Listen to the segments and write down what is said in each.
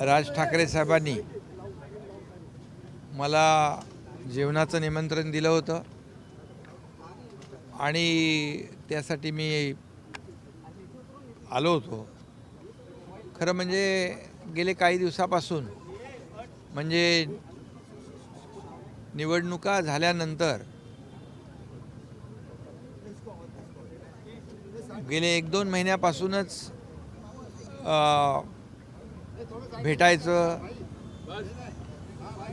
राज ठाकरे साहेबांनी मला जेवणाचं निमंत्रण दिलं होतं. आणि त्यासाठी मी आलो होतो. खरं म्हणजे गेले काही दिवसापासून म्हणजे निवडणुका झाल्यानंतर गेले एक दोन महिन्यापासूनच भेटायचं.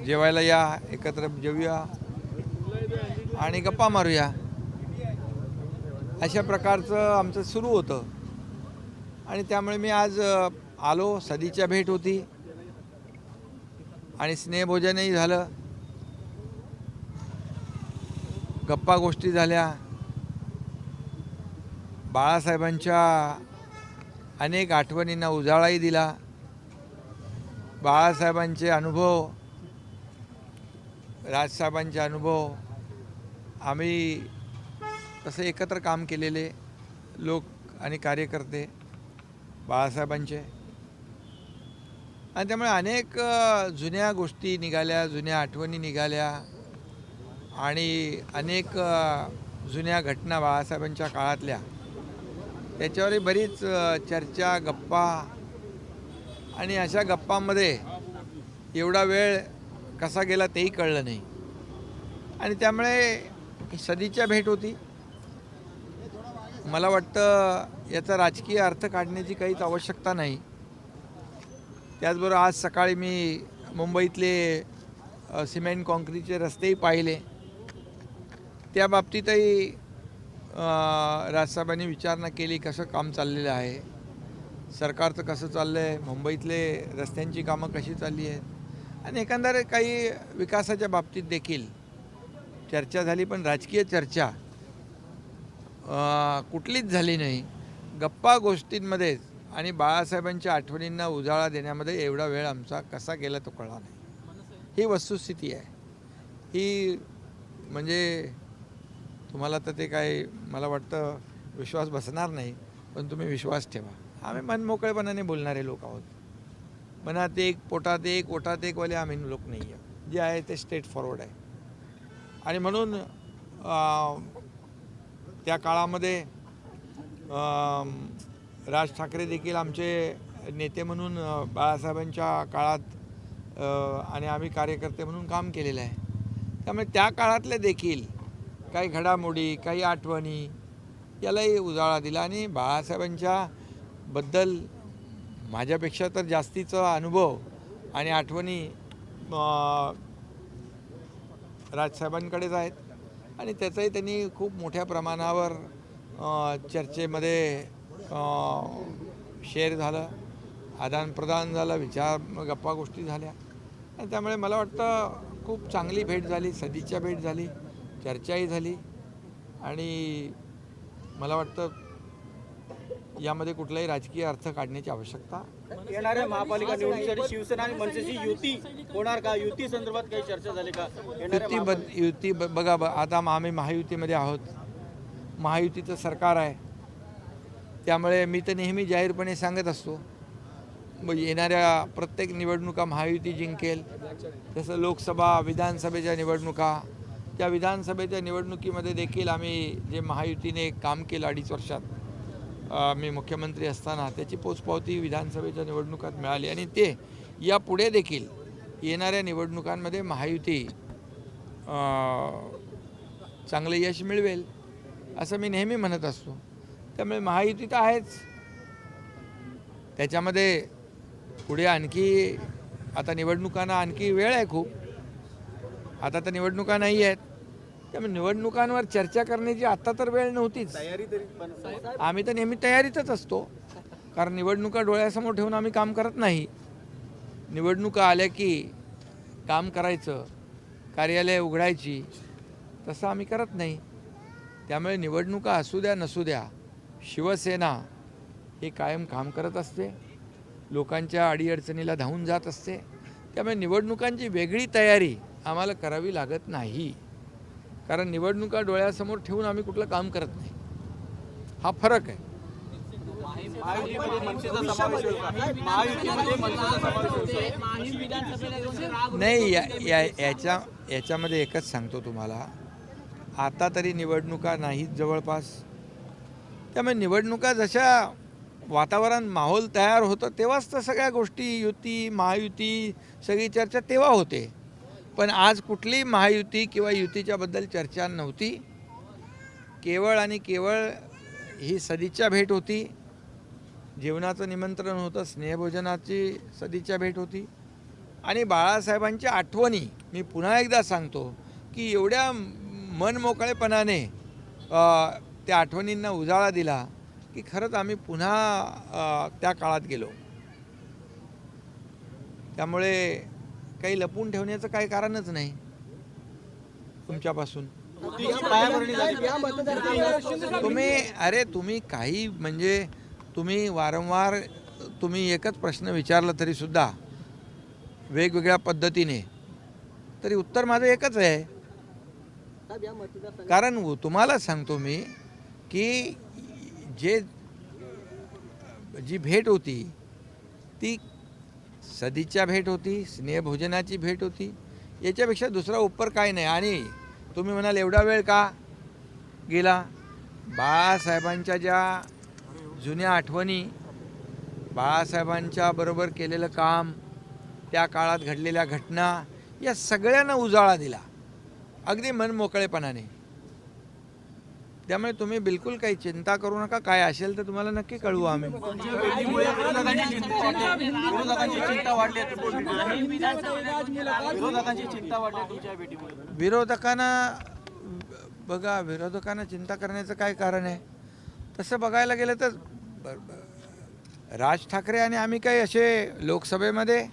जेवायला या एकत्र जेवूया. आणि गप्पा मारूया. अशा प्रकारचं आमचं सुरू होतं. आणि त्यामुळे मी आज आलो. सदीच्या भेट होती. आणि स्नेहभोजनही झालं. गप्पा गोष्टी झाल्या. बाळासाहेबांच्या अनेक आठवणींना उजाळाही दिला. बाळासाहेबांचे अनुभव राजसाहेबांचे अनुभव आम्ही तसं एकत्र काम केलेले लोक आणि कार्यकर्ते बाळासाहेबांचे. आणि त्यामुळे अनेक जुन्या गोष्टी निघाल्या जुन्या आठवणी निघाल्या आणि अनेक जुन्या घटना बाळासाहेबांच्या काळातल्या. त्याच्यावरही बरीच चर्चा गप्पा आणि अशा गप्पांमध्ये एवढा वेळ कसा गेला तेही कळलं नाही. आणि त्यामुळे सदीच्या भेट होती. मला वाटतं याचा राजकीय अर्थ काढण्याची काहीच आवश्यकता नाही. त्याचबरोबर आज सकाळी मी मुंबईतले सिमेंट कॉन्क्रीटचे रस्तेही पाहिले. त्या बाबतीतही राजसाहेबांनी विचारणा केली कसं काम चाललेलं आहे. सरकारचं कसं चाललं आहे मुंबईतले रस्त्यांची कामं कशी चालली आहेत? आणि एकंदर काही विकासाच्या बाबतीत देखील चर्चा झाली पण राजकीय चर्चा कुठलीच झाली नाही. गप्पा गोष्टींमध्येच आणि बाळासाहेबांच्या आठवणींना उजाळा देण्यामध्ये एवढा वेळ आमचा कसा गेला तो कळला नाही. ही वस्तुस्थिती आहे. ही म्हणजे तुम्हाला तर ते काय मला वाटतं विश्वास बसणार नाही पण तुम्ही विश्वास ठेवा. आम्ही मनमोकळेपणाने बोलणारे लोक आहोत. मनात एक पोटात एक ओटात एक वाले आम्ही लोक नाही आहे जे आहे ते स्ट्रेट फॉरवर्ड आहे. आणि म्हणून त्या काळामध्ये राज ठाकरे देखील आमचे नेते म्हणून बाळासाहेबांच्या काळात आणि आम्ही कार्यकर्ते म्हणून काम केलेलं आहे. त्यामुळे त्या काळातले देखील काही घडामोडी काही आठवणी यालाही उजाळा दिला आणि बाळासाहेबांच्या बद्दल माझ्यापेक्षा तर जास्तीचा अनुभव आणि आठवणी राजसाहेबांकडेच आहेत. आणि त्याचंही त्यांनी खूप मोठ्या प्रमाणावर चर्चेमध्ये शेअर झालं. आदानप्रदान झालं विचार गप्पा गोष्टी झाल्या. आणि त्यामुळे मला वाटतं खूप चांगली भेट झाली सदिच्छा भेट झाली चर्चाही झाली. आणि मला वाटतं यामध्ये कुठलाही राजकीय अर्थ काढण्याची आवश्यकता येणाऱ्या महापालिका निवडणुकीसाठी शिवसेना आणि मनसेची युती होणार का? युती संदर्भात काही चर्चा झाली का? युती बद युती ब- बघा ब- आता म- आम्ही महायुतीमध्ये आहोत. महायुतीचं सरकार आहे. त्यामुळे मी तर नेहमी जाहीरपणे सांगत असतो मग येणाऱ्या प्रत्येक निवडणुका महायुती जिंकेल. जसं लोकसभा विधानसभेच्या निवडणुका त्या विधानसभेच्या निवडणुकीमध्ये देखील आम्ही जे महायुतीने काम केलं अडीच वर्षात मी मुख्यमंत्री असताना त्याची पोचपावती विधानसभेच्या निवडणुकात मिळाली. आणि ते यापुढे देखील येणाऱ्या निवडणुकांमध्ये महायुती चांगलं यश मिळवेल असं मी नेहमी म्हणत असतो. त्यामुळे महायुती तर आहेच. त्याच्यामध्ये पुढे आणखी आता निवडणुकांना आणखी वेळ आहे खूप. आता तर निवडणुका नाही आहेत त्यामुळे निवडणुकांवर चर्चा करण्याची आत्ता तर वेळ नव्हतीच. तयारी तरी आम्ही तर नेहमी तयारीतच असतो. कारण निवडणुका डोळ्यासमोर ठेवून आम्ही काम करत नाही. निवडणुका आल्या की काम करायचं कार्यालय उघडायची तसं आम्ही करत नाही. त्यामुळे निवडणुका असू द्या नसू द्या शिवसेना हे कायम काम करत असते. लोकांच्या अडीअडचणीला धावून जात असते. त्यामुळे निवडणुकांची वेगळी तयारी आम्हाला करावी लागत नाही. कारण निवडणुका डोळ्यासमोर ठेवून आम्ही कुठलं काम करत नाही. हा फरक आहे. नाही या या याच्या याच्यामध्ये एकच सांगतो तुम्हाला. आता तरी निवडणुका नाहीत जवळपास. त्यामुळे निवडणुका जशा वातावरण माहोल तयार होतं तेव्हाच तर सगळ्या गोष्टी युती महायुती सगळी चर्चा तेव्हा होते. पण आज कुठली महायुती किंवा युतीच्याबद्दल चर्चा नव्हती. केवळ आणि केवळ ही सदिच्छा भेट होती. जेवणाचं निमंत्रण होतं स्नेहभोजनाची सदिच्छा भेट होती. आणि बाळासाहेबांच्या आठवणी मी पुन्हा एकदा सांगतो की एवढ्या मनमोकळेपणाने त्या आठवणींना उजाळा दिला की खरंच आम्ही पुन्हा त्या काळात गेलो. त्यामुळे काही लपून ठेवण्याचं काही कारणच नाही. तुमच्यापासून. तुम्ही अरे तुम्ही काही म्हणजे तुम्ही वारंवार तुम्ही एकच प्रश्न विचारला तरी सुद्धा वेगवेगळ्या पद्धतीने तरी उत्तर माझं एकच आहे. कारण तुम्हाला सांगतो मी की जे जी भेट होती ती सदीच्या भेट होती स्नेहभोजनाची भेट होती. याच्यापेक्षा दुसरा उपर काय नाही. आणि तुम्ही म्हणाल एवढा वेळ का गेला? बाळासाहेबांच्या ज्या जुन्या आठवणी बाळासाहेबांच्या बरोबर केलेलं काम त्या काळात घडलेल्या घटना या सगळ्यांना उजाळा दिला. अगदी मनमोकळेपणाने त्यामुळे तुम्ही बिलकुल काही चिंता करू नका. काय असेल तर तुम्हाला नक्की कळवू आम्ही. विरोधकांना बघा विरोधकांना चिंता करण्याचं काय कारण आहे? तसं बघायला गेलं तर राज ठाकरे आणि आम्ही काही असे लोकसभेमध्ये